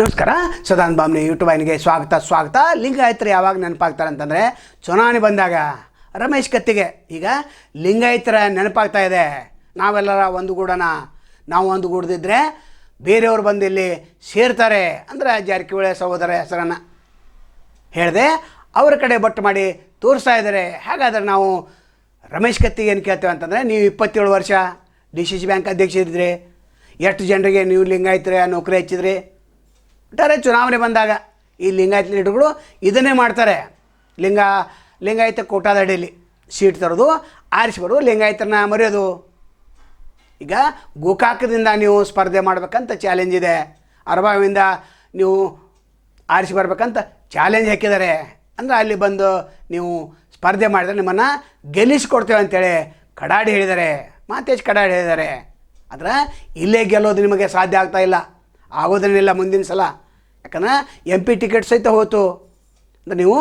ನಮಸ್ಕಾರ. ಸದಾನ್ ಬಾಮ್ನಿ ಯೂಟ್ಯೂಬ್ ವಾಹಿನಿಗೆ ಸ್ವಾಗತ ಸ್ವಾಗತ. ಲಿಂಗಾಯತರು ಯಾವಾಗ ನೆನಪಾಗ್ತಾರೆ ಅಂತಂದರೆ, ಚುನಾವಣೆ ಬಂದಾಗ ರಮೇಶ್ ಕತ್ತಿಗೆ. ಈಗ ಲಿಂಗಾಯತರ ನೆನಪಾಗ್ತಾ ಇದೆ. ನಾವೆಲ್ಲರ ಒಂದುಗೂಡೋಣ ನಾವು ಒಂದುಗೂಡದಿದ್ದರೆ ಬೇರೆಯವರು ಬಂದು ಇಲ್ಲಿ ಸೇರ್ತಾರೆ ಅಂದರೆ ಜಾರಕಿಹೊಳಿ ಸಹೋದರ ಹೆಸರನ್ನು. ಹೇಳಿದೆ, ಅವರ ಕಡೆ ಬಟ್ಟು ಮಾಡಿ ತೋರಿಸ್ತಾ ಇದ್ದಾರೆ. ಹಾಗಾದರೆ ನಾವು ರಮೇಶ್ ಕತ್ತಿಗೆ ಏನು ಕೇಳ್ತೇವೆ ಅಂತಂದರೆ, ನೀವು ಇಪ್ಪತ್ತೇಳು ವರ್ಷ ಡಿ ಸಿ ಸಿ ಬ್ಯಾಂಕ್ ಅಧ್ಯಕ್ಷ ಇದ್ದಿದ್ರಿ ಎಷ್ಟು ಜನರಿಗೆ ನೀವು ಲಿಂಗಾಯತರ ನೌಕರಿ ಹಚ್ಚಿದ್ರಿ? ಒಟ್ಟಾರೆ ಚುನಾವಣೆ ಬಂದಾಗ ಈ ಲಿಂಗಾಯತ ಲೀಡರ್ಗಳು ಇದನ್ನೇ ಮಾಡ್ತಾರೆ. ಲಿಂಗ, ಲಿಂಗಾಯತ ಕೋಟಾದ ಅಡಿಯಲ್ಲಿ ಸೀಟ್ ತರೋದು ಆರಿಸಿ ಬರೋದು ಲಿಂಗಾಯತರನ್ನ ಮರೆಯೋದು. ಈಗ ಗೋಕಾಕದಿಂದ ನೀವು ಸ್ಪರ್ಧೆ ಮಾಡಬೇಕಂತ ಚಾಲೆಂಜ್ ಇದೆ. ಅರಬಾವಿಂದ ನೀವು ಆರಿಸಿ ಬರ್ಬೇಕಂತ ಚಾಲೆಂಜ್ ಹಾಕಿದ್ದಾರೆ. ಅಂದರೆ ಅಲ್ಲಿ ಬಂದು ನೀವು ಸ್ಪರ್ಧೆ ಮಾಡಿದ್ರೆ ನಿಮ್ಮನ್ನು ಗೆಲ್ಲಿಸ್ಕೊಡ್ತೇವೆ ಅಂತೇಳಿ ಕಡಾಡಿ ಹೇಳಿದ್ದಾರೆ. ಮಾತೇಶ್ ಕಡಾಡಿ ಹೇಳಿದ್ದಾರೆ. ಆದರೆ ಇಲ್ಲೇ ಗೆಲ್ಲೋದು ನಿಮಗೆ ಸಾಧ್ಯ ಆಗ್ತಾ ಇಲ್ಲ. ಆಗೋದನ್ನಿಲ್ಲ ಮುಂದಿನ ಸಲ. ಯಾಕಂದ್ರೆ ಎಂ ಪಿ ಟಿಕೆಟ್ ಸಹಿತ ಹೋಯ್ತು. ಅಂದ್ರೆ ನೀವು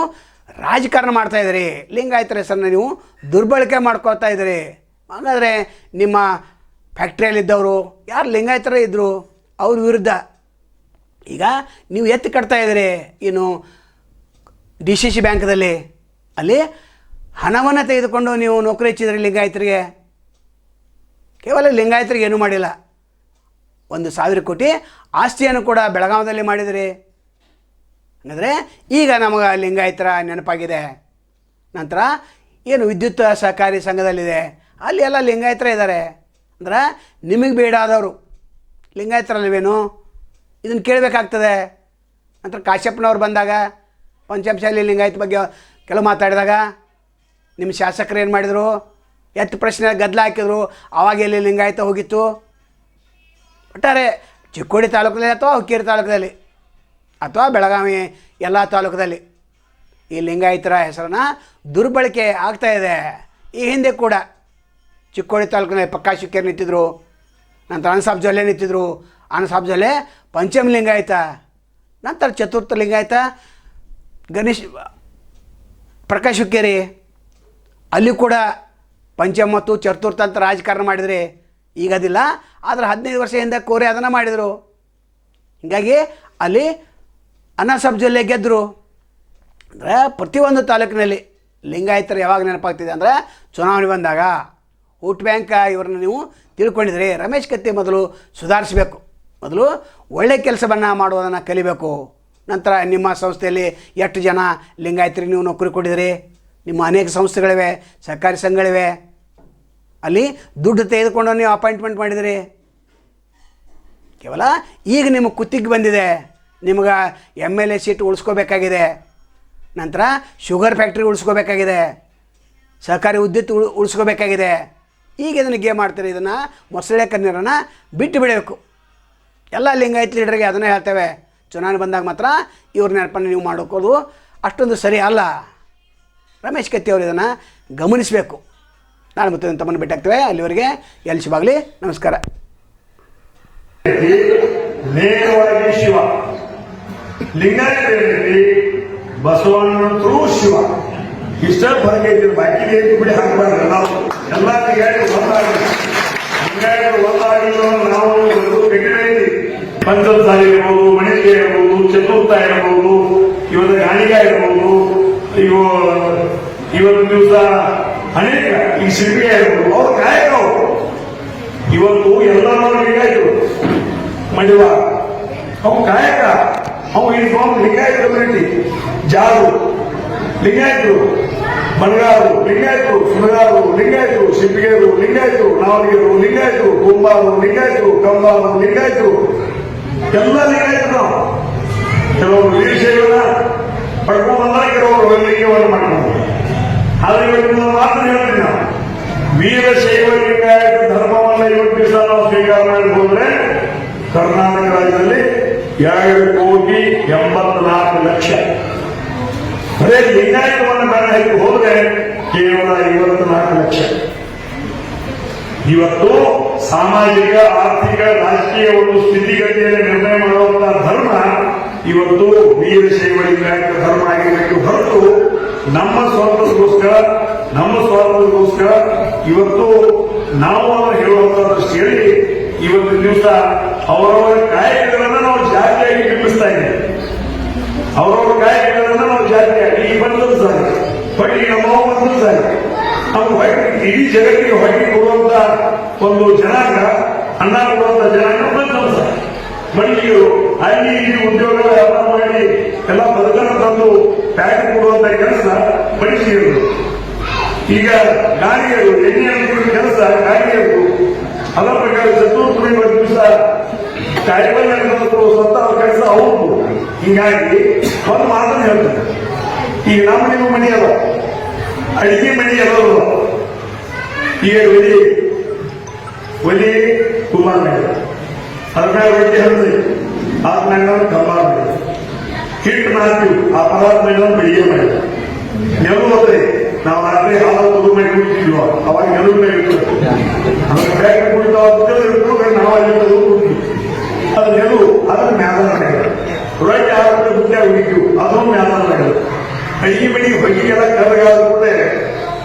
ರಾಜಕಾರಣ ಮಾಡ್ತಾ ಇದ್ದೀರಿ. ಲಿಂಗಾಯತರ ಹೆಸರನ್ನ ನೀವು ದುರ್ಬಳಕೆ ಮಾಡ್ಕೊಳ್ತಾ ಇದ್ದೀರಿ. ಹಾಗಾದರೆ ನಿಮ್ಮ ಫ್ಯಾಕ್ಟ್ರಿಯಲ್ಲಿದ್ದವರು ಯಾರು ಲಿಂಗಾಯತರ ಇದ್ದರು ಅವ್ರ ವಿರುದ್ಧ ಈಗ ನೀವು ಎತ್ತಿ ಕಟ್ತಾ ಇದ್ದೀರಿ. ಏನು ಡಿ ಸಿ ಸಿ ಬ್ಯಾಂಕ್ದಲ್ಲಿ ಅಲ್ಲಿ ಹಣವನ್ನು ತೆಗೆದುಕೊಂಡು ನೀವು ನೌಕರಿ ಹೆಚ್ಚಿದ್ರಿ ಲಿಂಗಾಯತರಿಗೆ. ಕೇವಲ ಲಿಂಗಾಯತರಿಗೆ ಏನೂ ಮಾಡಿಲ್ಲ. ಒಂದು ಸಾವಿರ ಕೋಟಿ ಆಸ್ತಿಯನ್ನು ಕೂಡ ಬೆಳಗಾವದಲ್ಲಿ ಮಾಡಿದಿರಿ. ಅಂದರೆ ಈಗ ನಮಗೆ ಲಿಂಗಾಯತರ ನೆನಪಾಗಿದೆ. ನಂತರ ಏನು ವಿದ್ಯುತ್ ಸಹಕಾರಿ ಸಂಘದಲ್ಲಿದೆ. ಅಲ್ಲಿ ಎಲ್ಲ ಲಿಂಗಾಯತರ ಇದ್ದಾರೆ ಅಂದ್ರೆ ನಿಮಗೆ ಬೇಡಾದವರು. ಲಿಂಗಾಯತರಲ್ವೇನು ಇದನ್ನು ಕೇಳಬೇಕಾಗ್ತದೆ. ನಂತರ ಕಾಶ್ಯಪ್ಪನವ್ರು ಬಂದಾಗ ಪಂಚಮಶಾಲಿ ಲಿಂಗಾಯತ ಬಗ್ಗೆ ಕೆಲವು ಮಾತಾಡಿದಾಗ ನಿಮ್ಮ ಶಾಸಕರು ಏನು ಮಾಡಿದರು? ಎತ್ತು ಪ್ರಶ್ನೆ ಗದ್ದಲ ಹಾಕಿದ್ರು. ಆವಾಗ ಎಲ್ಲಿ ಲಿಂಗಾಯತ ಹೋಗಿತ್ತು? ಒಟ್ಟಾರೆ ಚಿಕ್ಕೋಡಿ ತಾಲೂಕಲ್ಲಿ ಅಥವಾ ಹುಕ್ಕೇರಿ ತಾಲೂಕದಲ್ಲಿ ಅಥವಾ ಬೆಳಗಾವಿ ಎಲ್ಲ ತಾಲೂಕದಲ್ಲಿ ಈ ಲಿಂಗಾಯಿತರ ಹೆಸರನ್ನ ದುರ್ಬಳಕೆ ಆಗ್ತಾ ಇದೆ. ಈ ಹಿಂದೆ ಕೂಡ ಚಿಕ್ಕೋಡಿ ತಾಲೂಕಿನಲ್ಲಿ ಪಕ್ಕಾ ಶಿಕ್ಕೇರಿ ನಿಂತಿದ್ರು, ನಂತರ ಅನಸಾಬ್ ಜೊಲ್ಲೆ ನಿಂತಿದ್ರು. ಅನಸಾಬ್ ಜೊಲ್ಲೆ ಪಂಚಮ ಲಿಂಗಾಯಿತ, ನಂತರ ಚತುರ್ಥ ಲಿಂಗಾಯತ, ಗಣೇಶ್, ಪ್ರಕಾಶ್ ಹುಕ್ಕೇರಿ. ಅಲ್ಲಿ ಕೂಡ ಪಂಚಮ ಮತ್ತು ಚತುರ್ಥ ಅಂತ ರಾಜಕಾರಣ ಮಾಡಿದ್ರಿ ಈಗ ಅದಿಲ್ಲ ಆದರೆ ಹದಿನೈದು ವರ್ಷ ಹಿಂದೆ ಕೋರೆ ಅದನ್ನು ಮಾಡಿದರು. ಹೀಗಾಗಿ ಅಲ್ಲಿ ಅನ್ನ ಸಬ್ ಜಿಲ್ಲೆ ಗೆದ್ದರು ಅಂದರೆ ಪ್ರತಿಯೊಂದು ತಾಲೂಕಿನಲ್ಲಿ ಲಿಂಗಾಯತರು ಯಾವಾಗ ನೆನಪಾಗ್ತಿದೆ ಅಂದರೆ ಚುನಾವಣೆ ಬಂದಾಗ ಊಟ್ ಬ್ಯಾಂಕ್ ಇವ್ರನ್ನ ನೀವು ತಿಳ್ಕೊಂಡಿದ್ರಿ ರಮೇಶ್ ಕತ್ತಿ ಮೊದಲು ಸುಧಾರಿಸಬೇಕು. ಮೊದಲು ಒಳ್ಳೆ ಕೆಲಸವನ್ನು ಮಾಡುವುದನ್ನು ಕಲಿಬೇಕು. ನಂತರ ನಿಮ್ಮ ಸಂಸ್ಥೆಯಲ್ಲಿ ಎಷ್ಟು ಜನ ಲಿಂಗಾಯತರಿಗೆ ನೀವು ನೌಕರಿ ಕೊಟ್ಟಿದ್ರಿ ನಿಮ್ಮ ಅನೇಕ ಸಂಸ್ಥೆಗಳಿವೆ, ಸರ್ಕಾರಿ ಸಂಘಗಳಿವೆ. ಅಲ್ಲಿ ದುಡ್ಡು ತೆಗೆದುಕೊಂಡು ನೀವು ಅಪಾಯಿಂಟ್ಮೆಂಟ್ ಮಾಡಿದಿರಿ. ಕೇವಲ ಈಗ ನಿಮಗೆ ಕುತ್ತಿಗೆ ಬಂದಿದೆ. ನಿಮ್ಗೆ ಎಂ ಎಲ್ ಎ ಸೀಟ್ ಉಳಿಸ್ಕೋಬೇಕಾಗಿದೆ. ನಂತರ ಶುಗರ್ ಫ್ಯಾಕ್ಟ್ರಿ ಉಳಿಸ್ಕೋಬೇಕಾಗಿದೆ. ಸರ್ಕಾರಿ ವಿದ್ಯುತ್ ಉಳ್ ಉಳಿಸ್ಕೋಬೇಕಾಗಿದೆ. ಈಗ ಇದನ್ನು ಗೇಮ್ ಮಾಡ್ತಾರೆ ಇದನ್ನು ಮೊಸಳೆ ಕಣ್ಣೀರನ್ನು ಬಿಟ್ಟು ಬಿಡಬೇಕು. ಎಲ್ಲ ಲಿಂಗಾಯತ್ ಲೀಡರ್ಗೆ ಅದನ್ನೇ ಹೇಳ್ತೇವೆ. ಚುನಾವಣೆ ಬಂದಾಗ ಮಾತ್ರ ಇವ್ರ ನೆನಪನ್ನು ನೀವು ಮಾಡೋಕೋದು ಅಷ್ಟೊಂದು ಸರಿ ಅಲ್ಲ. ರಮೇಶ್ ಕತ್ತಿ ಅವರು ಇದನ್ನು ಗಮನಿಸಬೇಕು. ನಾಳೆ ಮತ್ತೆ ತಮ್ಮನ್ನು ಭೇಟಿಯಾಗ್ತೇವೆ. ಅಲ್ಲಿವರೆಗೆ ಎಲ್ಲಿ ಶಿವಾಗಲಿ, ನಮಸ್ಕಾರ. ನೇರವಾಗಿ ಶಿವ. ಲಿಂಗಾಯತದಲ್ಲಿ ಬಸವಣ್ಣಂತರೂ ಶಿವ. ಇಷ್ಟ ಇದ್ದೀರಿ ಬಾಕಿ ಬಿಡಿ ಹಾಕಬಾರ್ದು ನಾವು ಎಲ್ಲ ಒಂದಾಗಿ. ಲಿಂಗಾಯತರು ನಾವು ಕಟ್ಟಿದ್ದೀವಿ ಪಂಚಸಾಲಿ ಇರ್ಬೋದು ಮಣಿಕೆ ಇರ್ಬೋದು, ಚತುರ್ಥ ಇರ್ಬೋದು, ಇವತ್ತು ಗಾಣಿಗ ಇರ್ಬೋದು, ಇವು, ಇವತ್ತು ದಿವಸ ಅನೇಕ ಈ ಶಿಲ್ಪಿ ಆಯ್ತು ಅವ್ರು ಗಾಯಕರು ಇವತ್ತು ಎಲ್ಲರೂ ಲಿಂಗಾಯಿತು ಮಂಡ್ಯವ. ಅವು ಕಾಯಕ ಅವು ಇನ್ಫಾರ್ಮ್ ಲಿಂಗಾಯತ ಕಮ್ಯುನಿಟಿ ಜಾರು. ಲಿಂಗಾಯತರು. ಬಣಗಾರರು ಲಿಂಗಾಯತರು. ಸುಮಗಾರು ಲಿಂಗಾಯತರು. ಶಿಲ್ಪಿಗೆರು ಲಿಂಗಾಯತರು. ನಾವಲಿಗೆರು ಲಿಂಗಾಯತರು. ಕುಂಬಾರು. ಲಿಂಗಾಯತರು. ಕಂಬಾರು. ಲಿಂಗಾಯತರು. ಎಲ್ಲ ಲಿಂಗಾಯತರು ನಾವು. ಕೆಲವರು ವೀರಶೈವನ ಪಡ್ಕೊಂಡು ಕೆಲವರು ಲಿಂಗವನ್ನು ಮಾಡ್ಕೊಂಡು. ಆದ್ರೆ ಇವತ್ತು ಒಂದು ಮಾತು ಹೇಳ್ತೀನಿ ನಾವು ವೀರಶೈವ ಲಿಂಗಾಯತ ಧರ್ಮವನ್ನ ಇವತ್ತು ದಿವಸ ನಾವು ಸ್ವೀಕಾರ ಮಾಡಿಕೊಂಡ್ರೆ ಕರ್ನಾಟಕ ರಾಜ್ಯದಲ್ಲಿ ಎರಡು ಕೋಟಿ ಎಂಬತ್ನಾಲ್ಕು ಲಕ್ಷ. ಅದೇ ಲಿಂಗಾಯತವನ್ನು ಬೇಡ ಹಾಕಿ ಹೋದ್ರೆ ಕೇವಲ ಐವತ್ನಾಲ್ಕು ಲಕ್ಷ. ಇವತ್ತು ಸಾಮಾಜಿಕ, ಆರ್ಥಿಕ, ರಾಜಕೀಯ ಒಂದು ಸ್ಥಿತಿಗತಿಯನ್ನು ನಿರ್ಣಯ ಮಾಡುವಂತಹ ಧರ್ಮ ಇವತ್ತು ವೀರಶೈವ ಲಿಂಗಾಯತ ಧರ್ಮ ಆಗಿರಬೇಕು ಹೊರತು ನಮ್ಮ ಸ್ವಾರ್ಥಕ್ಕೋಸ್ಕರ ನಮ್ಮ ಸ್ವಾರ್ಥಕ್ಕೋಸ್ಕರ ಇವತ್ತು ನಾವು ಅದನ್ನು ಹೇಳುವಂತ ದೃಷ್ಟಿಯಲ್ಲಿ ಇವತ್ತು ದಿವಸ ಅವರವರ ಕಾಯಕಗಳನ್ನ ನಾವು ಜಾತಿಯಾಗಿ ಬಿಂಬಿಸ್ತಾ ಇದ್ದೇವೆ. ಅವರವರ ಕಾಯಕಗಳನ್ನ ನಾವು ಜಾತಿಯಾಗಿ ಈ ಬಂದದ್ದು ಸಾಧ್ಯ. ಹೊಟ್ಟಿ ನಮ್ಮ ಬಂದದ್ದು ಸರಿ ನಾವು ಹೊಟ್ಟೆ ಇಡೀ ಜಗತ್ತಿಗೆ ಹೊಟ್ಟೆ ಕೊಡುವಂತ ಒಂದು ಜನಾಂಗ, ಅನ್ನ ಕೊಡುವಂತ ಜನಾಂಗ ಬಂದದ್ದು ಸರ್ ಬಟ್ಟಿಯು ಅಲ್ಲಿ ಇಲ್ಲಿ ಉದ್ಯೋಗ ವ್ಯಾಪಾರ ಮಾಡಿ ಎಲ್ಲ ಬದುಕನ್ನು ತಂದು ಟ್ಯಾಕ್ಸ್ ಕೊಡುವಂತ ಕೆಲಸ ಮನುಷ್ಯರು ಈಗ ಗಾಡಿಯರು ಎಣ್ಣೆಯನ್ನು ಕೊಡುವ ಕೆಲಸ ಗಾಡಿಯರು ಅದರ ಪ್ರಕಾರ ಚತುರ್ ಒಂದು ದಿವಸ ಕಾಯಿಪಲ್ಯ ಸ್ವತಃ ಕೆಲಸ ಹೌದು. ಹೀಗಾಗಿ ಒಂದು ಮಾತನ್ನು ಹೇಳ್ತಾರೆ ಈ ನಮ್ಮ ನಿಮ್ಮ ಮನೆ ಅಡಿಗೆ ಮನೆ ಈಗ ಒಲಿ ಒಲಿ ಕುಮಾರ್ ಮೇಲೆ ಅದ್ರ ಮೇಲೆ ರೊಟ್ಟಿ ಹರಿಸಿ ಆದ್ಮೇಲೆ ಕಬ್ಬಾರ್ ಮೇಲೆ ಹಿಟ್ಟು ಮಾಡ್ತೀವಿ ಆ ಪದಾರ್ಥ ಮೇಲೆ ಬೆಳಿಗ್ಗೆ ಮಾಡಿದ ನೆಲವು ಹೋದ್ರೆ ನಾವು ರಾತ್ರಿ ಹಾಲು ತುರು ಮಾಡಿ ಕುಡಿತಿದ್ವ ಅವಾಗ ನೆರವು ಮೇಲೆ ಇರ್ತದೆ ಅವಾಗ ಬ್ಯಾಗ್ ಕುಡಿತಾವ ನಾವು ಅಲ್ಲಿ ಕುಡಿದ್ವಿ. ಅದು ನೆಲವು ಅದ್ರ ಮ್ಯಾಲ ರೊಟ್ಟಿ ಆರೋಗ್ಯ ಬುದ್ಧ ಹುಡುಕಿವು ಅದನ್ನು ಮ್ಯಾಲ ಅಡಿಗೆ ಮಣಿ ಹೊಯ್ಗೆಲ್ಲ ಕರಗಾದ ಕೂಡಲೇ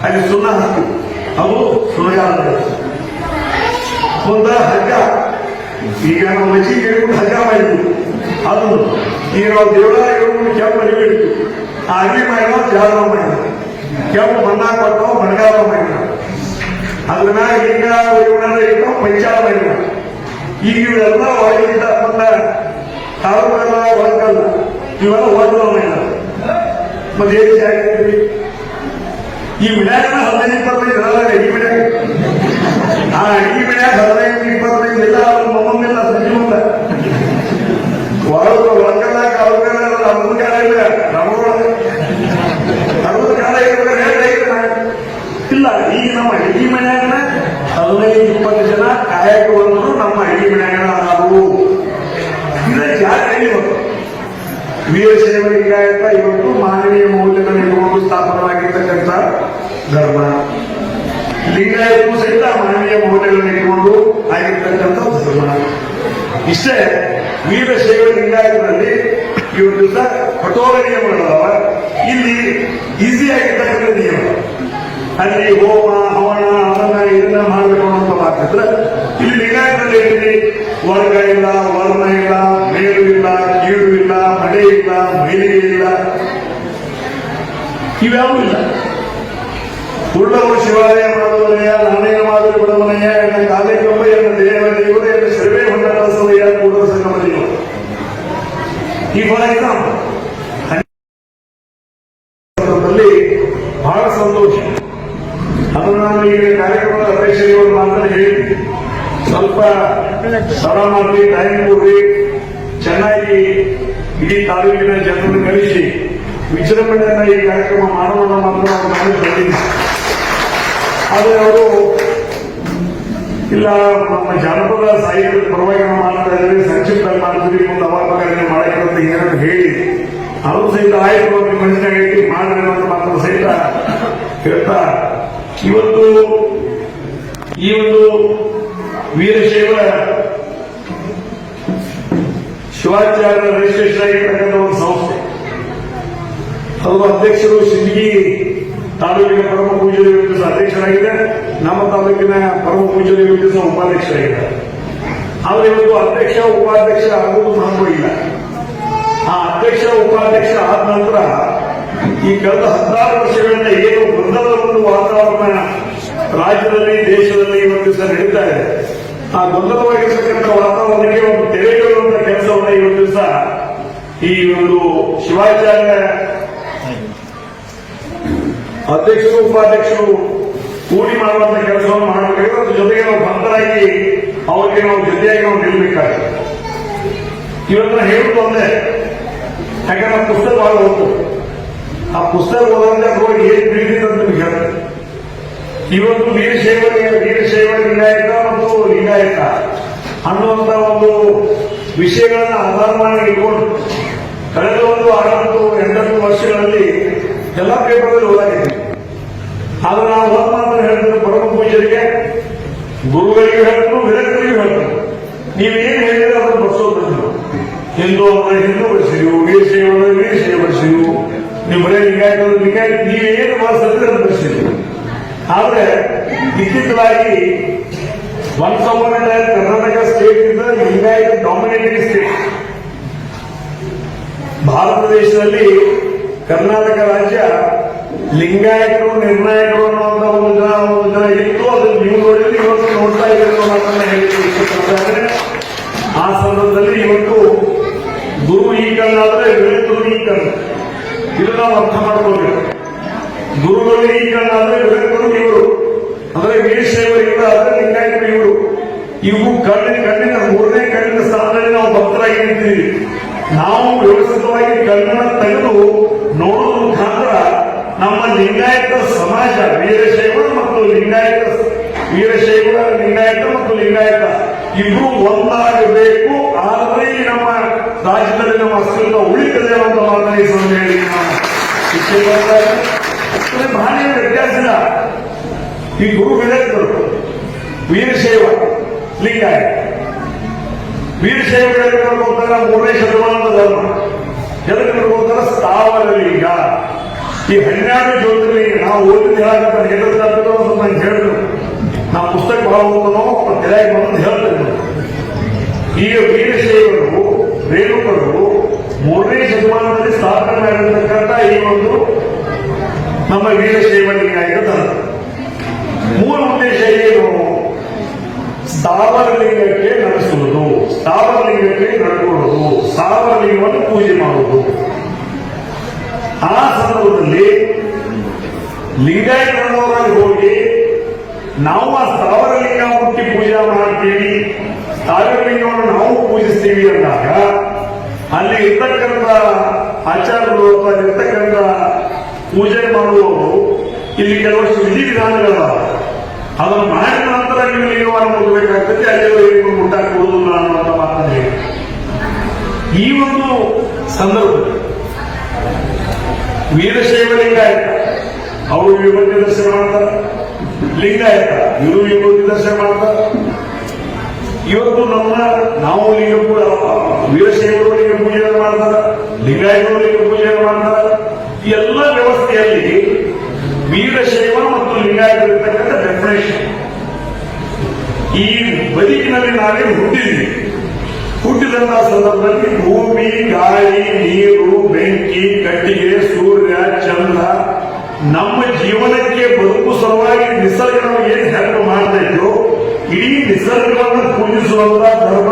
ಅಲ್ಲಿ ಸುಣ್ಣ ಹಾಕಿ ಅದು ನಡೆಯುತ್ತೆ ಮುಂದ ಹಗ್ಗ. ಈಗ ನಾವು ಹಿಡಿದು ಹಗ್ಗ ಮಾಡಿದ್ವಿ. ಅದು ಈಗ ನಾವು ಹಿಡಿದು ಕೆಂಪು ಅರಿವಿ ಇಡ್ತೀವಿ ಆ ಅರಿವಿ ಮಾಡಿದ ಜಾಲ ಮಾಡಿದ ಕೆಂಪು ಮಣ್ಣಾ ಕೊಟ್ಟು ಬಣಗಾಲ ಮಾಡಿದ ಅದ್ರ ಮ್ಯಾಗ ಹಿಂಗ ಇವನ ಇಟ್ಟು ಪಂಚಾಲ ಮಾಡಿದ ಈಗ ಇವೆಲ್ಲ ಒಳಗಿದ್ದ ಮುಂದ ತಾಲೂಕಲ್ಲ ಒಳಕಲ್ಲ ಇವೆಲ್ಲ ಓದಲ ಮಾಡಿದ ಮತ್ತೆ ಏನು ಜಾಗ್ರಿ ಈ ವಿನಾಯಕನ ಹದಿನೈದು ಇಪ್ಪತ್ತೈದು ಇರಲ್ಲ ಈ ವಿನಾಯಕ. ಆ ಅಡಿಗೆ ಮನ್ಯಾಗ ಹದಿನೈದು ಇಪ್ಪತ್ತೈದು ಇಲ್ಲ ಅವ್ರ ಮೊಮ್ಮಲ್ಲ ಇಲ್ಲ ಕಾಲ ನಾನು. ಇಲ್ಲ ಈಗ ನಮ್ಮ ಅಡಿಗೆ ಮನ್ಯಾಗನ ಹದಿನೈದು, ಇಪ್ಪತ್ತು ಜನ ಕಾಯಕ ನಮ್ಮ ಅಡಿಗೆ ಮನ್ಯಾಗನ ನಾವು. ಇದು ಜಾತಿ ಇವತ್ತು ವೀರಶೈವ ಲಿಂಗಾಯತ ಇವತ್ತು ಮಾನವೀಯ ಮೌಲ್ಯಗಳನ್ನು ಇಟ್ಟುಕೊಂಡು ಸ್ಥಾಪನವಾಗಿರ್ತಕ್ಕಂಥ ಧರ್ಮ. ಲಿಂಗಾಯತರು ಸಹಿತ ಮಾನವೀಯ ಮೌಲ್ಯಗಳನ್ನು ಇಟ್ಟುಕೊಂಡು ಆಗಿರ್ತಕ್ಕಂಥ ಧರ್ಮ. ಇಷ್ಟೇ, ವೀರಶೈವ ಲಿಂಗಾಯತರಲ್ಲಿ ಇವತ್ತು ಕಠೋರ ನಿಯಮಗಳದಾವ. ಇಲ್ಲಿ ಈಸಿ ಆಗಿರ್ತಕ್ಕಂಥ ನಿಯಮ. ಅಲ್ಲಿ ಹೋಮ, ಹವನ ಅವನ ಇದನ್ನ ಮಾಡಬೇಕು ಅಂತ ಮಾತಿದ್ರೆ ಇಲ್ಲಿ ನಿಗಾಯದಲ್ಲಿ ಏನಿದೆ? ವರ್ಗ ಇಲ್ಲ, ವರ್ಣ ಇಲ್ಲ, ಮೇಲು ಇಲ್ಲ, ಕೀಳು ಇಲ್ಲ ಮಳೆ ಇಲ್ಲ, ಮೈಲಿಗೆ ಇಲ್ಲ. ಇವ್ಯಾವೂ ಇಲ್ಲ. ಉಳ್ಳವರು ಶಿವಾಲಯ ಮಾಡುವನೆಯ ನಾನೇನ ಮಾದರಿ ಬಿಡವನೆಯ ಎನ್ನ ಈ ಸಂದರ್ಭದಲ್ಲಿ ಬಹಳ ಸಂತೋಷ. ಅದನ್ನು ನಾನು ಈಗ ಕಾರ್ಯಕ್ರಮದ ಅಧ್ಯಕ್ಷರಿಗೆ ಮಾತನ್ನು ಹೇಳಿದ್ವಿ ಸ್ವಲ್ಪ ಸರ ಮಾಡಿ ಟೈಮ್ ಕೊಡ್ರಿ ಚೆನ್ನಾಗಿ ಇಡೀ ತಾಲೂಕಿನ ಜನರನ್ನು ಕಳಿಸಿ. ವಿಜೃಂಭಣೆಯನ್ನ ಈ ಕಾರ್ಯಕ್ರಮ ಮಾಡೋಣ ಮಾತ್ರ ನಾನು ಮನಸ್ಸು ಬಂದಿದ್ದೆ ಆದರೆ ಅವರು ಇಲ್ಲ, ನಮ್ಮ ಜಾನಪದ ಸಾಹಿತ್ಯದ ಪರವಾಗಿ ನಾವು ಮಾಡ್ತಾ ಇದ್ದೀವಿ, ಸಂಕ್ಷಿಪ್ತ ಮಾಡ್ತೀವಿ, ಮುಂದೆ ಅವಾಗ ಮಾಡಕ್ಕೆ ಏನಾದ್ರು ಹೇಳಿ. ಅವರು ಸಹಿತ ಆಯ್ತು ಮನುಷ್ಯ ಹೇಳಿ ಮಾಡ್ರಿ ಅಂತ ಮಾತ್ರ ಸಹಿತ ಹೇಳ್ತಾ ಇವತ್ತು ಈ ಒಂದು ವೀರಶೈವ ಶಿವಾಚಾರ್ಯ ರಿಜಿಸ್ಟ್ರೇಷನ್ ಆಗಿರ್ತಕ್ಕಂಥ ಒಂದು ಸಂಸ್ಥೆ. ಅದು ಅಧ್ಯಕ್ಷರು ಸಿಂದಗಿ ತಾಲೂಕಿನ ಪರಮ ಪೂಜೆ ಅಧ್ಯಕ್ಷರಾಗಿದ್ದಾರೆ. ಅಧ್ಯಕ್ಷರಾಗಿದೆ ನಮ್ಮ ತಾಲೂಕಿನ ಪರಮ ಪೂಜೆ ದಿವಸ ಉಪಾಧ್ಯಕ್ಷರಾಗಿದ್ದಾರೆ. ಆದ್ರೆ ಇವತ್ತು ಅಧ್ಯಕ್ಷ, ಉಪಾಧ್ಯಕ್ಷ ಆಗುವುದು ಮಹತ್ವ ಇಲ್ಲ. ಆ ಅಧ್ಯಕ್ಷ, ಉಪಾಧ್ಯಕ್ಷ ಆದ ನಂತರ ಈ ಕಳೆದ ಹದಿನಾರು ವರ್ಷಗಳಿಂದ ಏನು ಗೊಂದಲದ ಒಂದು ವಾತಾವರಣ ರಾಜ್ಯದಲ್ಲಿ, ದೇಶದಲ್ಲಿ ಇವತ್ತು ದಿವಸ ನಡೀತಾ ಇದೆ. ಆ ಗೊಂದಲವಾಗಿರ್ತಕ್ಕಂಥ ವಾತಾವರಣಕ್ಕೆ ಒಂದು ತೆರೆಯುವಂತ ಕೆಲಸವನ್ನು ಇವತ್ತು ದಿವಸ ಈ ಒಂದು ಶಿವಾಚಾರ್ಯ ಅಧ್ಯಕ್ಷರು, ಉಪಾಧ್ಯಕ್ಷರು ಕೂಡಿ ಮಾಡುವಂತ ಕೆಲಸವನ್ನು ಮಾಡಬೇಕಾದ್ರೆ ಅದ್ರ ಜೊತೆಗೆ ನಾವು ಭಕ್ತರಾಗಿ ಅವ್ರಿಗೆ ನಾವು ಜೊತೆಯಾಗಿ ನಾವು ನಿಲ್ಬೇಕಾಗ್ತದೆ ಇವತ್ತು ಹೇಳುದು ಒಂದೇ. ಯಾಕಂದ್ರೆ ಪುಸ್ತಕ ಬಹಳ ಹೋಗ್ತು ಆ ಪುಸ್ತಕ ಓದಂದ್ರೆ ಅದ್ರೊಳಗೆ ಏನ್ ತಿಳಿದಿದೆ ಅಂತ ನಿಮ್ಗೆ ಹೇಳ್ತಾರೆ ಇವತ್ತು ವೀರಶೈವ ವೀರಶೈವ ಲಿಂಗಾಯತ ಮತ್ತು ಲಿಂಗಾಯತ ಅನ್ನುವಂತ ಒಂದು ವಿಷಯಗಳನ್ನ ಆಧಾರ ಮಾಡಿ ಇಟ್ಕೊಂಡು ಕಳೆದ ಒಂದು ಅರವತ್ತು ಎಂಟತ್ತು ವರ್ಷಗಳಲ್ಲಿ ಎಲ್ಲ ಪೇಪರ್ಗಳಲ್ಲಿ ಓದಾಗಿದ್ದೀವಿ ಆದ್ರೆ ನಾವು ಒಂದು ಮಾತ್ರ ಹೇಳ್ತಾರೆ ಪರಮ ಪೂಜರಿಗೆ ಗುರುಗಳಿಗೂ ಹೇಳ್ತಾರೆ ವಿರಕ್ತರಿಗೂ ಹೇಳ್ತಾರೆ ನೀವೇನು ಹೇಳಿದ್ರೆ ಅದನ್ನು ಬರ್ಸೋದು ನೀವು ಹಿಂದೂ ಅವರ ಹಿಂದೂ ಬರ್ಸಿದೆವು ಅಂದ್ರೆ ವೀರಶೈವ ಬರ್ಸಿದೆವು ನೀವು ಬರೀ ಲಿಂಗಾಯತ ಲಿಂಗಾಯತ ನೀವೇನು ಬಳಸಿದ್ರೆ ಅದನ್ನು ಬರ್ಸಿದೆವು ಆದ್ರೆ ಇತ್ತೀಚಲಾಗಿ ಒನ್ ಸೌಂಡ್ ಕರ್ನಾಟಕ ಸ್ಟೇಟ್ ಇಂದ ಲಿಂಗಾಯತ ಡಾಮಿನೇಟಿಂಗ್ ಸ್ಟೇಟ್ ಭಾರತ ದೇಶದಲ್ಲಿ ಕರ್ನಾಟಕ ರಾಜ್ಯ ಲಿಂಗಾಯತರು ನಿರ್ಣಾಯಕರು ಅನ್ನುವಂತ ಒಂದು ಜನ ಒಂದು ಜನ ಇತ್ತು ಅದನ್ನು ನೀವು ನೋಡಿದ್ರೆ ಇವತ್ತು ನೋಡ್ತಾ ಇದ್ದೀರಿ ಅನ್ನೋ ಮಾತನ್ನ ಹೇಳಿಕ್ಕೆ ಇಷ್ಟಪಡ್ತಾ ಇದ್ದೇನೆ. ಆ ಸಂದರ್ಭದಲ್ಲಿ ಇವತ್ತು ಗುರು ಈ ಕಣ್ಣಾದ್ರೆ ಗುರು ಈ ಕಣ್ಣು ಇದು ನಾವು ಅರ್ಥ ಮಾಡ್ಕೊಳ್ಬೇಕು ಗುರುಗಳು ಈ ಕಣ್ಣಾದ್ರೆ ಗುರು ಇವರು ಅಂದ್ರೆ ವೀರಶೈವರು ಇವರು ಆದ್ರೆ ಲಿಂಗಾಯತರು ಇವರು ಇವು ಕಣ್ಣಿನ ಕಣ್ಣಿನ ಮೂರನೇ ಕಣ್ಣಿನ ಸ್ಥಾನದಲ್ಲಿ ನಾವು ಭಕ್ತರಾಗಿ ನಿಂತಿದ್ದೀವಿ ನಾವು ವ್ಯವಸ್ಥಿತವಾಗಿ ಕಣ್ಣನ್ನ ತೆಗೆದು ನೋಡುವ ಮುಖಾಂತರ ನಮ್ಮ ಲಿಂಗಾಯತ ಸಮಾಜ ವೀರಶೈವರು ಮತ್ತು ಲಿಂಗಾಯತ ವೀರಶೈವರ ಲಿಂಗಾಯತ ಮತ್ತು ಲಿಂಗಾಯತ. ಇಬ್ರು ಒಂದಾಗಬೇಕು ಆದರೆ ನಮ್ಮ ರಾಜ್ಯದಲ್ಲಿ ನಮ್ಮ ಅಸ್ತಿತ್ವ ಉಳಿತದೆ ಅಂತ ಮಾತನ್ನ ಈ ಹೇಳಿ ಇಚ್ಛೆ ಅಷ್ಟೇ ಭಾರಿ ವ್ಯತ್ಯಾಸ ಇಲ್ಲ. ಈ ಗುರು ವಿವೇಕರು ವೀರಶೈವ, ಲಿಂಗಾಯತ. ವೀರಶೈವ ಹೋಗ್ತಾರ ಮೂರನೇ ಶತಮಾನದ ಧರ್ಮ. ಎದಕ್ಕೆ ಹೋಗ್ತಾರ ಸ್ಥಾವರ ಲಿಂಗ ಈ ಹನ್ನೆರಡು ಜ್ಯೋತಿರ್ಲಿಂಗ. ನಾವು ಓದಿದ ಹೇಳಕ್ಕೆ ಎದುರು ಸ್ವಲ್ಪ ನಾನು ಹೇಳಿದ್ರು ಓದನೋ ತಲೆಯಾಗಿ ಬಂದು ಹೇಳ್ತೇನೆ ಈಗ ವೀರಶೈವರು, ರೇಣುಕರು ಮೂರನೇ ಶತಮಾನದಲ್ಲಿ ಸ್ಥಾಪನೆ ಮಾಡಿರ್ತಕ್ಕಂಥ ಈ ಒಂದು ನಮ್ಮ ವೀರಶೈವ ಲಿಂಗಾಯತ ಧರ್ಮ ಮೂಲ ಉದ್ದೇಶ ಏನು ಸ್ಥಾವರಲಿಂಗಕ್ಕೆ ನಡೆಸುವುದು ಸ್ಥಾವರಲಿಂಗಕ್ಕೆ ನಡ್ಕೊಳ್ಳೋದು ಸ್ಥಾವರ ಪೂಜೆ ಮಾಡುವುದು. ಆ ಸಂದರ್ಭದಲ್ಲಿ ಲಿಂಗಾಯತರವರಾಗಿ ಹೋಗಿ ನಾವು ಆ ಸ್ಥಾವರ ಸ್ಥಾವರ ಲಿಂಗವನ್ನು ನಾವು ಪೂಜಿಸ್ತೀವಿ ಅಂದಾಗ, ಅಲ್ಲಿ ಇರ್ತಕ್ಕಂಥ ಆಚಾರ ಅಥವಾ ಇರ್ತಕ್ಕಂಥ ಪೂಜೆ ಮಾಡುವವರು ಇಲ್ಲಿ ಕೆಲವಷ್ಟು ವಿಧಿವಿಧಾನಗಳದಾವ ಅದನ್ನು ಮಾಡಿದ ನಂತರ ನೀವು ಲಿಂಗವನ್ನು ಮುಟ್ಟಬೇಕಾಗ್ತದೆ ಅಲ್ಲಿ ಲಿಂಗ ಮುಟ್ಟಾಕ್ ಕೊಡುವುದಿಲ್ಲ ಅನ್ನುವಂಥ ಮಾತನ್ನು ಹೇಳಿ. ಈ ಒಂದು ಸಂದರ್ಭದಲ್ಲಿ ವೀರಶೈವ ಲಿಂಗಾಯತ ಅವರು ವಿಭೂತಿ ದರ್ಶನ ಮಾಡ್ತಾರೆ. ಲಿಂಗಾಯತ, ಇವರು ವಿಭೂತಿ ದರ್ಶನ ಮಾಡ್ತಾರೆ. ಇವತ್ತು ನಮ್ಮ ನಾವು ಲಿಂಗ ವೀರಶೈವರಿಗೆ ಪೂಜೆಯನ್ನು ಮಾಡ್ತಾರ ಲಿಂಗಾಯತರು ಲಿಂಗ ಪೂಜೆಯನ್ನು ಮಾಡ್ತಾರ. ಈ ಎಲ್ಲ ವ್ಯವಸ್ಥೆಯಲ್ಲಿ ವೀರಶೈವ ಮತ್ತು ಲಿಂಗಾಯತ ಇರ್ತಕ್ಕಂಥ ಡೆಫಿನೇಷನ್ ಈ ಬದುಕಿನಲ್ಲಿ ನಾವೇ ಹುಟ್ಟಿದ್ವಿ? ಹುಟ್ಟಿದಂತಹ ಸಂದರ್ಭದಲ್ಲಿ ಭೂಮಿ, ಗಾಳಿ, ನೀರು ಬೆಂಕಿ ಕಟ್ಟಿಗೆ ಸೂರ್ಯ ಚಂದ್ರ ನಮ್ಮ ಜೀವನಕ್ಕೆ ಬದುಕು ಸಲುವಾಗಿ ನಿಸರ್ಗ ನಮಗೆ ಏನು ಹೆಲ್ಪ್ ಮಾಡ್ತಾ ಇದ್ರು ಇಡೀ ನಿಸರ್ಗವನ್ನು ಪೂಜಿಸುವಂತ ಧರ್ಮ,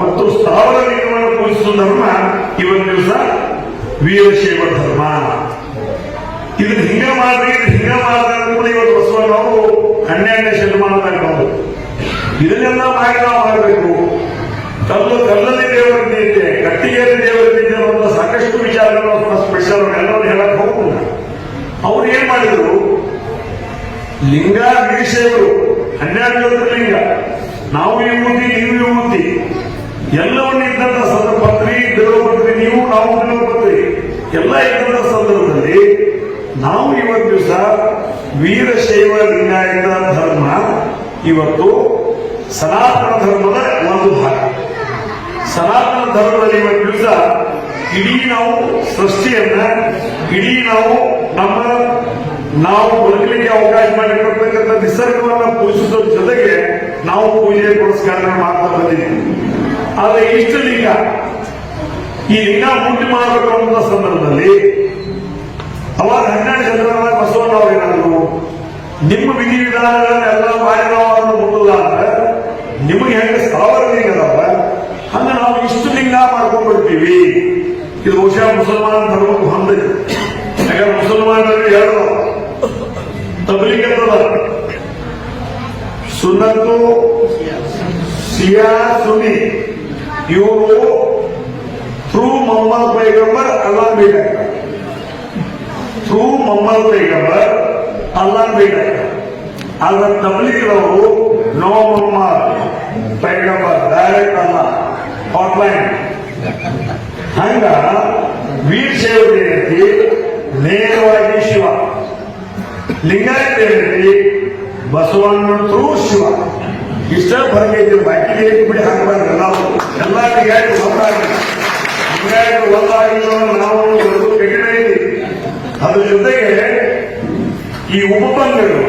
ಮತ್ತು ಸ್ಥಾವರ ಲಿಂಗವನ್ನು ಪೂಜಿಸುವ ಧರ್ಮ ಇವತ್ತು ದಿವಸ ವೀರಶೈವ ಧರ್ಮ. ಇದನ್ನ ಹಿಂಗ ಮಾಡ್ರಿ ಹಿಂಗ ಮಾಡ್ರಿ ಕೂಡ ಇವತ್ತು ಬಸವಣ್ಣವರು ಹನ್ನೆರಡನೇ ಶತಮಾನದಾಗ ಬಂದು ಇದನ್ನೆಲ್ಲ ಮಾಡಿ ನಾವು ಮಾಡಬೇಕು ಕಲ್ಲು, ಕಲ್ಲಲ್ಲಿ ದೇವರ ಇದೆ ಕಟ್ಟಿಗೆಯಲ್ಲಿ ದೇವರ ಇದೆ ಅನ್ನೋ ಸಾಕಷ್ಟು ವಿಚಾರಗಳು ಸ್ಪೆಷಲ್ ಎಲ್ಲರೂ ಹೇಳಕ್ ಹೋಗುದಿಲ್ಲ ಅವ್ರು ಏನ್ ಮಾಡಿದ್ರು ಲಿಂಗ ವೀರಶೈವರು ಹನ್ನೆರಡು ಈಗ. ನಾವು ಯುವತಿ, ನೀವು ಯುವತಿ. ಎಲ್ಲವನ್ನ ಇದ್ದಂತ ಸಂದರ್ಭ ಪತ್ರಿ ದೇವಪತ್ರಿ ನೀವು, ನಾವು ದೇವಪತ್ರಿ ಎಲ್ಲ ಇದ್ದಂತ ಸಂದರ್ಭದಲ್ಲಿ ನಾವು ಇವತ್ತು ದಿವಸ ವೀರಶೈವ ಲಿಂಗಾಯತ ಧರ್ಮ ಇವತ್ತು ಸನಾತನ ಧರ್ಮದ ಒಂದು ಭಾಗ. ಸನಾತನ ಧರ್ಮದಲ್ಲಿ ಇವತ್ತು ದಿವಸ ಇಡೀ ನಾವು ಸೃಷ್ಟಿಯನ್ನ, ಇಡೀ ನಾವು ನಮ್ಮ ನಾವು ಬದುಕಲಿಕ್ಕೆ ಅವಕಾಶ ಮಾಡಿಕೊಡ್ತಕ್ಕಂಥ ನಿಸರ್ಗವನ್ನು ಪೂಜಿಸೋದ್ರ ಜೊತೆಗೆ ನಾವು ಪೂಜೆ ಪುರಸ್ಕಾರ ಮಾಡ್ತಾ ಬಂದಿದ್ದೀವಿ. ಆದ್ರೆ ಇಷ್ಟು ಲಿಂಗ, ಈ ಲಿಂಗ ಪೂಜೆ ಮಾಡಬೇಕು ಸಂದರ್ಭದಲ್ಲಿ ಅವಾಗ ಹನ್ನೆರಡು ಶತಮಾನದ ಬಸವಣ್ಣವ್ರು ಏನಾದ್ರು, ನಿಮ್ಮ ವಿಧಿ ವಿಧಾನಗಳನ್ನು ನಾವು ಅದನ್ನು ಮುಟ್ಟಲ್ಲ ಅಂದ್ರೆ ನಿಮಗೆ ಹೆಂಗೆ ಸಾವಿರ ಲಿಂಗ ಅದಾವ? ಹಂಗ ನಾವು ಇಷ್ಟು ಲಿಂಗ ಮಾಡ್ಕೊಂಡ್ಬಿಡ್ತೀವಿ. ಇದು ಬಹುಶಃ ಮುಸಲ್ಮಾನ ಧರ್ಮಕ್ಕೆ ಹೊಂದಿದೆ. ಯಾಕಂದ್ರೆ ಮುಸಲ್ಮಾನರಲ್ಲಿ ಎರಡು ತಬಲಿಗೆ ಸುನ್ನತ್ತು ಸಿಯಾ ಸುನಿ ಇವರು ಥ್ರೂ ಮೊಹಮ್ಮದ್ ಪೈಗಂಬರ್ ಅಲ್ಲಾ ಬೇಕಾಗ್ತದೆ ಥ್ರೂ ಮೊಹಮ್ಮದ್ ಪೈಗಂಬರ್ ಅಲ್ಲಾ ಬೇಕಾಗ್ತದೆ ಆದ್ರೆ ತಬ್ಲಿಗ್ರವರು ನೋ ಮೊಹಮ್ಮದ್ ಪೈಗಂಬರ್ ಡೈರೆಕ್ಟ್ ಅಲ್ಲ ಹಾಟ್ಲೈನ್ ಹಂಗ ವೀರಶೈವ ಏನೈತಿ ನೇರವಾಗಿ ಶಿವ ಲಿಂಗಾಯತ ಥ್ರೂ ಶಿವ. ಇಷ್ಟ ಬರಬೇಕು ಬಾಕಿ ಬಿಡಿ ಹಾಕಬಾರ್ದು ನಾವು. ಎಲ್ಲ ಲಿಂಗಾಯತ ಒಂದಾಗಿ. ಲಿಂಗಾಯತ ಒಂದಾಗಿಲ್ಲ ನಾವು ಇದೆ. ಅದ್ರ ಜೊತೆಗೆ ಈ ಉಪಬಂಧಗಳು